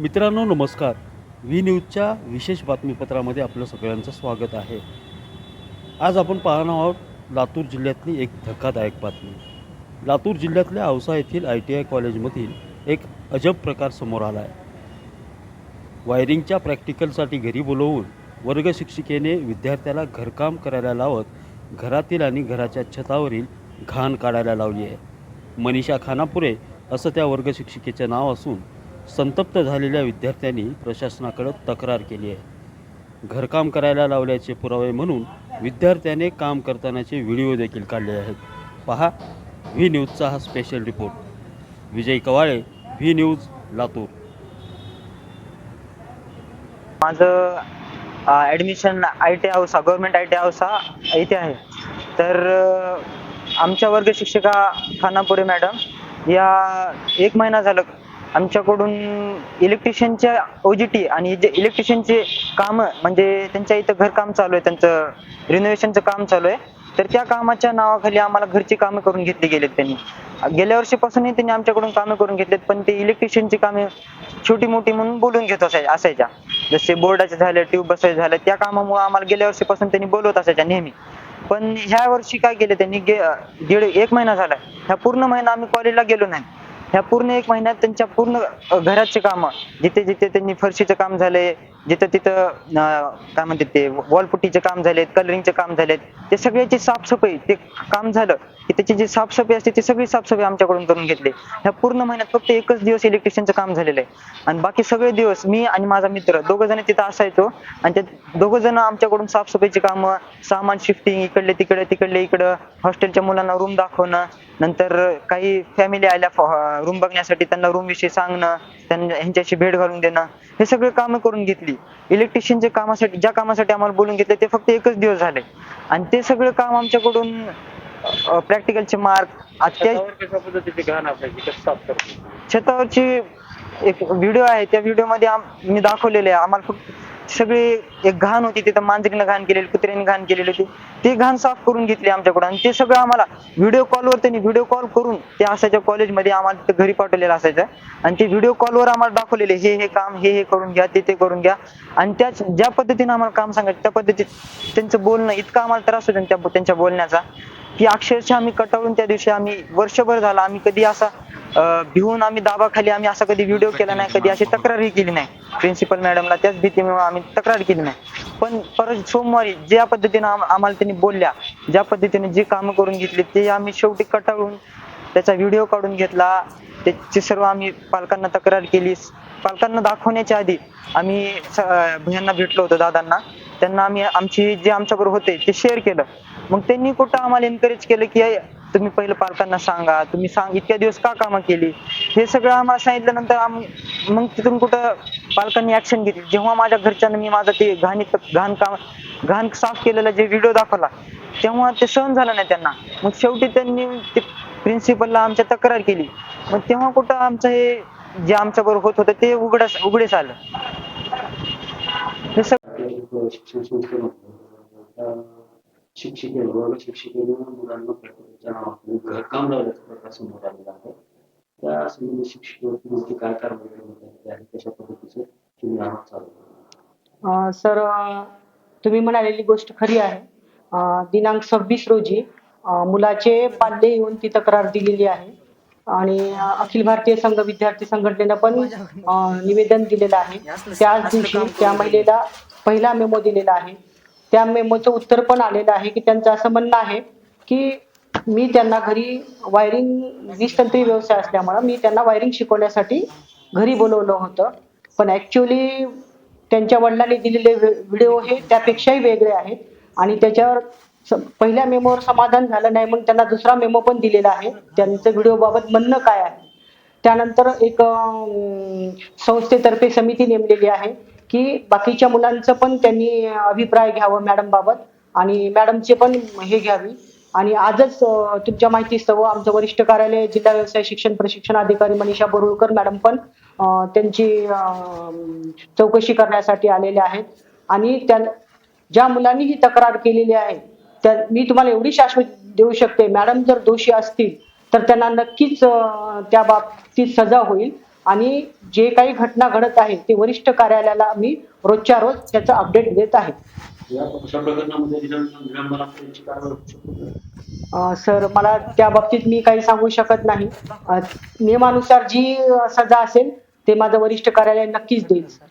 मित्रांनो नमस्कार. व्ही न्यूजच्या विशेष बातमीपत्रामध्ये आपलं सगळ्यांचं स्वागत आहे. आज आपण पाहणार आहोत लातूर जिल्ह्यातली एक धक्कादायक बातमी. लातूर जिल्ह्यातल्या औसा येथील आय टी आय कॉलेजमधील एक अजब प्रकार समोर आला आहे वायरिंगच्या प्रॅक्टिकलसाठी घरी बोलवून वर्ग शिक्षिकेने विद्यार्थ्याला घरकाम करायला लावत घरातील आणि घराच्या छतावरील घाण काढायला लावली आहे. मनीषा खानापुरे असं त्या वर्गशिक्षिकेचं नाव असून संतप्त झालेल्या विद्यार्थ्यांनी प्रशासनाकडे तक्रार केली आहे. घरकाम करायला लावल्याचे पुरावे म्हणून विद्यार्थ्याने काम करतानाचे व्हिडिओ देखील काढले आहेत. पहा व्ही न्यूजचा हा special report Vijay Kawale V news Latur. माझं admission I T house government I T house हा इथे आहे. तर आमच्या वर्ग शिक्षिका खानापुरे मॅडम या एक महिना झालं आमच्याकडून इलेक्ट्रिशियनच्या ओजीटी आणि जे इलेक्ट्रिशियनचे कामं म्हणजे त्यांच्या इथं घरकाम चालू आहे त्यांचं रिनोव्हेशनचं काम चालू आहे तर त्या कामाच्या नावाखाली आम्हाला घरची कामं करून घेतली गेलेत त्यांनी. गेल्या वर्षीपासूनही त्यांनी आमच्याकडून कामं करून घेतलेत पण ते इलेक्ट्रिशियनची कामे छोटी मोठी म्हणून बोलून घेत असाय असायच्या. जसे बोर्डाचे झाले ट्यूब बसायचे झाले त्या कामामुळे आम्हाला गेल्या वर्षीपासून त्यांनी बोलवत असायच्या नेहमी. पण ह्या वर्षी काय केलं त्यांनी गे- दीड एक महिना झाला. ह्या पूर्ण महिना आम्ही कॉलेजला गेलो नाही. ह्या पूर्ण एक महिन्यात त्यांच्या पूर्ण घराचे काम जिथे जिथे त्यांनी फरशीचं काम झालंय जिथं तिथं काय म्हणतात ते वॉलपुट्टीचे काम झालेत कलरिंगचे काम झालेत ते सगळ्याची साफसफाई ते काम झालं की त्याची जी साफसफाई असते ती सगळी साफसफाई आमच्याकडून करून घेतली. ह्या पूर्ण महिन्यात फक्त एकच दिवस इलेक्ट्रिशियनचं काम झालेलं आहे. आणि बाकी सगळे दिवस मी आणि माझा मित्र दोघं जण तिथं असायचो. आणि त्यात दोघं जण आमच्याकडून साफसफाईची कामं सामान शिफ्टिंग इकडले तिकडे तिकडले इकडं हॉस्टेलच्या मुलांना रूम दाखवणं नंतर काही फॅमिली आल्या रूम बघण्यासाठी त्यांना रूम विषयी सांगणं त्यांना ह्यांच्याशी भेट घालून देणं हे सगळे कामं करून घेतली. इलेक्ट्रिशियनच्या कामासाठी ज्या कामासाठी आम्हाला बोलून घेतले ते फक्त एकच दिवस झाले. आणि ते सगळं काम आमच्याकडून प्रॅक्टिकलचे मार्क छतावरची एक व्हिडिओ आहे त्या व्हिडिओमध्ये मी दाखवलेले आहे. आम्हाला फक्त सगळे एक घाण होती तिथं मांजरीनं घाण केलेली कुत्र्याने घाण केलेली होती. ती घाण साफ करून घेतली आमच्याकडून आणि ते सगळं आम्हाला व्हिडिओ कॉलवर त्यांनी व्हिडिओ कॉल करून ते असायच्या कॉलेजमध्ये आम्हाला तिथं घरी पाठवलेलं असायचं. आणि ते व्हिडिओ कॉलवर आम्हाला दाखवलेले हे हे काम हे हे करून घ्या ते ते करून घ्या. आणि त्याच ज्या पद्धतीने आम्हाला काम सांगायचं त्या पद्धतीत त्यांचं बोलणं इतकं आम्हाला त्रास होतो त्या त्यांच्या बोलण्याचा. की अक्षरशः आम्ही कटाळून त्या दिवशी आम्ही वर्षभर झाला. आम्ही कधी असा अं, भिवून आम्ही दाबाखाली आम्ही असा कधी व्हिडिओ केला नाही कधी अशी तक्रारही केली नाही. प्रिन्सिपल मॅडमला त्याच भीतीमुळे आम्ही तक्रार केली नाही. पण परत सोमवारी ज्या पद्धतीने आम- आम्हाला त्यांनी बोलल्या ज्या पद्धतीने जी कामं करून घेतली ते आम्ही शेवटी कटाळून त्याचा व्हिडिओ काढून घेतला. त्याची सर्व आम्ही पालकांना तक्रार केली. पालकांना दाखवण्याच्या आधी आम्ही स- अं, भैयांना भेटलो होतो दादांना. त्यांना आम्ही आमची जे आमच्याबरोबर होते ते शेअर केलं. मग त्यांनी कुठं आम्हाला एनकरेज केलं की तुम्ही पहिलं पालकांना सांगा तुम्ही सांग इतक्या दिवस का कामं केली? हे सगळं आम्हाला सांगितल्यानंतर आम मग तिथून कुठं पालकांनी ऍक्शन घेतली. जेव्हा माझ्या घरच्यांना मी माझं ते घाणी घाण काम घाण साफ केलेला जे व्हिडिओ दाखवला तेव्हा ते सहन झालं नाही त्यांना. मग शेवटी त्यांनी ते प्रिन्सिपलला आमच्या तक्रार केली. मग तेव्हा कुठं आमचं हे जे आमच्या बरोबर होत होतं ते उघडस उघडेच आलं. शिक्षण संस्थेमध्ये शिक्षिके वर्ग शिक्षिकेने मुलांना प्रॅक्टिकलच्या नावाखाली घरकाम लावल्याचा प्रकार समोर आलेला आहे त्या संबंधी शिक्षकावरती नेमकी काय कारवाई करण्यात आलेली आहे कशा पद्धतीचं तुम्ही आहात चालू सर तुम्ही म्हणालेली गोष्ट खरी आहे. दिनांक सव्वीस रोजी मुलाचे पाल्य येऊन ती तक्रार दिलेली आहे. आणि अखिल भारतीय संघ विद्यार्थी संघटनेनं पण निवेदन दिलेलं आहे. त्याच दिवशी त्या महिलेला पहिला मेमो दिलेला आहे. त्या मेमोचं उत्तर पण आलेलं आहे की त्यांचं असं म्हणणं आहे की मी त्यांना घरी वायरिंग वीज तंत्री व्यवसाय असल्यामुळं मी त्यांना वायरिंग शिकवण्यासाठी घरी बोलवलं होतं. पण ॲक्च्युली त्यांच्या वडिलांनी दिलेले व्हिडिओ हे त्यापेक्षाही वेगळे आहेत. आणि त्याच्यावर स- पहिल्या मेमोवर समाधान झालं नाही म्हणून त्यांना दुसरा मेमो पण दिलेला आहे. त्यांचं व्हिडिओबाबत म्हणणं काय आहे? त्यानंतर एक संस्थेतर्फे समिती नेमलेली आहे. की बाकीच्या मुलांचं पण त्यांनी अभिप्राय घ्यावं मॅडम बाबत आणि मॅडमचे पण हे घ्यावी. आणि आजच तुमच्या तुमच्या माहितीस्तव आमचं वरिष्ठ कार्यालय जिल्हा व्यवसाय शिक्षण प्रशिक्षण अधिकारी मनीषा बोरुळकर मॅडम पण त्यांची चौकशी करण्यासाठी आलेले आहेत. आणि त्या ज्या मुलांनी ही तक्रार केलेली आहे त्या मी तुम्हाला एवढी शाश्वत देऊ शकते मॅडम जर दोषी असतील तर त्यांना नक्कीच त्या बाबतीत सजा होईल. आणि जे काही घटना घडत आहे ते वरिष्ठ कार्यालयाला मी रोजच्या रोज त्याचं अपडेट देत आहे. सर मला त्या बाबतीत मी काही सांगू शकत नाही. नियमानुसार जी सजा असेल ते माझं वरिष्ठ कार्यालय नक्कीच देईल सर.